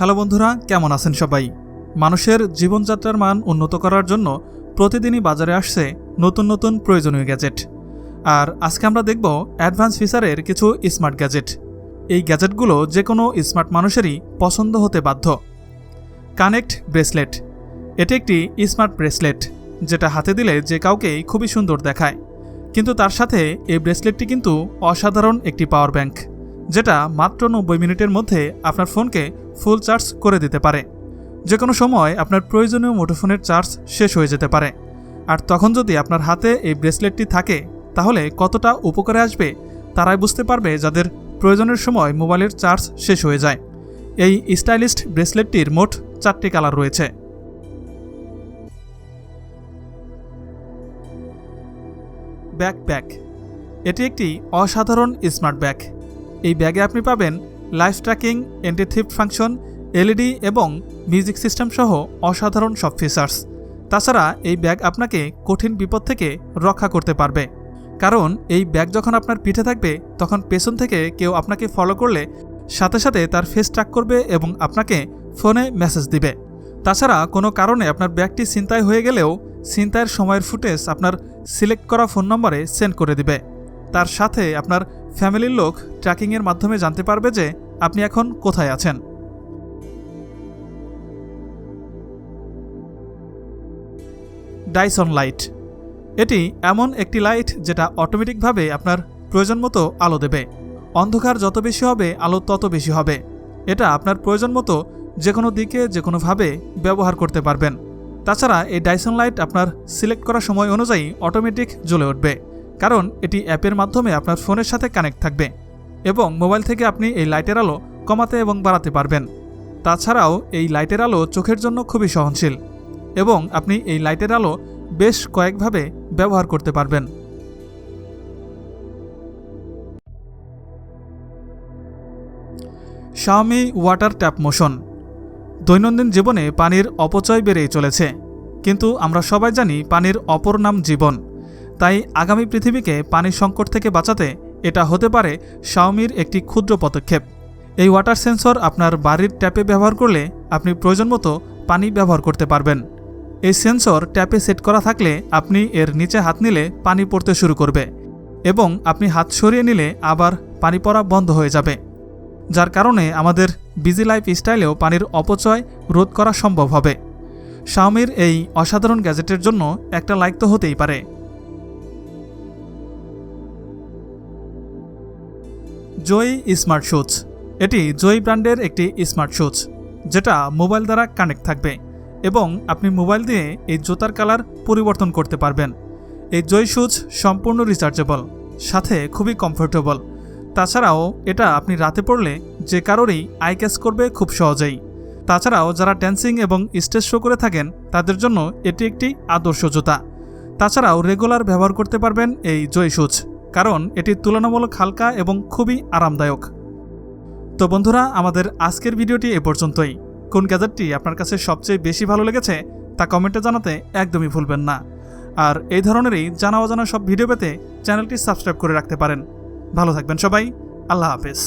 Hello বন্ধুরা, কেমন আছেন সবাই? মানুষের জীবনযাত্রার মান উন্নত করার জন্য প্রতিদিনই বাজারে আসছে নতুন নতুন প্রয়োজনীয় গ্যাজেট। আর আজকে আমরা দেখব অ্যাডভান্স ফিচারের কিছু স্মার্ট গ্যাজেট। এই গ্যাজেটগুলো যে কোনো স্মার্ট মানুষেরই পছন্দ হতে বাধ্য। Connect bracelet. এটি একটি স্মার্ট ব্রেসলেট, যেটা হাতে দিলে যে কাউকেই খুবই সুন্দর দেখায়। কিন্তু তার সাথে এই ব্রেসলেটটি কিন্তু অসাধারণ একটি পাওয়ার ব্যাংক। যেটা মাত্র নব্বই মিনিটের মধ্যে আপনার ফোনকে ফুল চার্জ করে দিতে পারে। যে কোনো সময় আপনার প্রয়োজনীয় মুঠোফোনের চার্জ শেষ হয়ে যেতে পারে। আর তখন যদি আপনার হাতে এই ব্রেসলেটটি থাকে, তাহলে কতটা উপকারে আসবে তারাই বুঝতে পারবে যাদের প্রয়োজনের সময় মোবাইলের চার্জ শেষ হয়ে যায়। এই স্টাইলিস্ট ব্রেসলেটটির মোট চারটি কালার রয়েছে। ব্যাকপ্যাক। এটি একটি অসাধারণ স্মার্ট ব্যাগ। এই ব্যাগে আপনি পাবেন life tracking antitheft function, LED এবং মিউজিক সিস্টেম সহ অসাধারণ সব ফিচার্স। তাছাড়া এই ব্যাগ আপনাকে কঠিন বিপদ থেকে রক্ষা করতে পারবে। কারণ এই ব্যাগ যখন আপনার পিঠে থাকবে, তখন পেছন থেকে কেউ আপনাকে ফলো করলে সাথে সাথে তার ফেস ট্র্যাক করবে এবং আপনাকে ফোনে মেসেজ দিবে। তাছাড়া কোনো কারণে আপনার ব্যাগটি ছিনতাই হয়ে গেলেও ছিনতাইয়ের সময়ের ফুটেজ আপনার সিলেক্ট করা ফোন নম্বরে সেন্ড করে দিবে। তার সাথে আপনার ফ্যামিলির লোক ট্র্যাকিংয়ের মাধ্যমে জানতে পারবে যে আপনি এখন কোথায় আছেন। ডাইসন লাইট এটি এমন একটি লাইট যেটা অটোমেটিকভাবে আপনার প্রয়োজন মতো আলো দেবে। অন্ধকার যত বেশি হবে, আলো তত বেশি হবে। এটা আপনার প্রয়োজন মতো যে কোনো দিকে যে কোনোভাবে ব্যবহার করতে পারবেন। তাছাড়া এই ডাইসন লাইট আপনার সিলেক্ট করা সময় অনুযায়ী অটোমেটিক জ্বলে উঠবে। কারণ এটি অ্যাপের মাধ্যমে আপনার ফোনের সাথে কানেক্ট থাকবে এবং মোবাইল থেকে আপনি এই লাইটের আলো কমাতে এবং বাড়াতে পারবেন। তাছাড়াও এই লাইটের আলো চোখের জন্য খুবই সহনশীল এবং আপনি এই লাইটের আলো বেশ কয়েকভাবে ব্যবহার করতে পারবেন। শাওমি ওয়াটার ট্যাপ মোশন দৈনন্দিন জীবনে পানির অপচয় বেড়েই চলেছে, কিন্তু আমরা সবাই জানি পানির অপর নাম জীবন। তাই আগামী পৃথিবীকে পানির সংকট থেকে বাঁচাতে এটা হতে পারে শাওমির একটি ক্ষুদ্র পদক্ষেপ। এই ওয়াটার সেন্সর আপনার বাড়ির ট্যাপে ব্যবহার করলে আপনি প্রয়োজন মতো পানি ব্যবহার করতে পারবেন। এই সেন্সর ট্যাপে সেট করা থাকলে আপনি এর নিচে হাত নিলে পানি পড়তে শুরু করবে এবং আপনি হাত সরিয়ে নিলে আবার পানি পড়া বন্ধ হয়ে যাবে। যার কারণে আমাদের বিজি লাইফ স্টাইলেও পানির অপচয় রোধ করা সম্ভব হবে। শাওমির এই অসাধারণ গ্যাজেটের জন্য একটা লাইক তো হতেই পারে। জয়ী স্মার্ট শুজ এটি জয়ী ব্র্যান্ডের একটি স্মার্ট শুজ যেটা মোবাইল দ্বারা কানেক্ট থাকবে এবং আপনি মোবাইল দিয়ে এই জুতার কালার পরিবর্তন করতে পারবেন। এই জয় শুজ সম্পূর্ণ রিচার্জেবল সাথে খুবই কমফোর্টেবল তাছাড়াও এটা আপনি রাতে পড়লে যে কারোরই আই ক্যাচ করবে খুব সহজেই। তাছাড়াও যারা ড্যান্সিং এবং স্টেজ শো করে থাকেন, তাদের জন্য এটি একটি আদর্শ জুতা। তাছাড়াও রেগুলার ব্যবহার করতে পারবেন এই জয় শুজ কারণ এটি তুলনামূলক হালকা এবং খুবই আরামদায়ক। তো বন্ধুরা, আমাদের আজকের ভিডিওটি এ পর্যন্তই। কোন গ্যাজেটটি আপনার কাছে সবচেয়ে বেশি ভালো লেগেছে তা কমেন্টে জানাতে একদমই ভুলবেন না। আর এই ধরনেরই জানা অজানা সব ভিডিও পেতে চ্যানেলটি সাবস্ক্রাইব করে রাখতে পারেন। ভালো থাকবেন সবাই। আল্লাহ হাফেজ।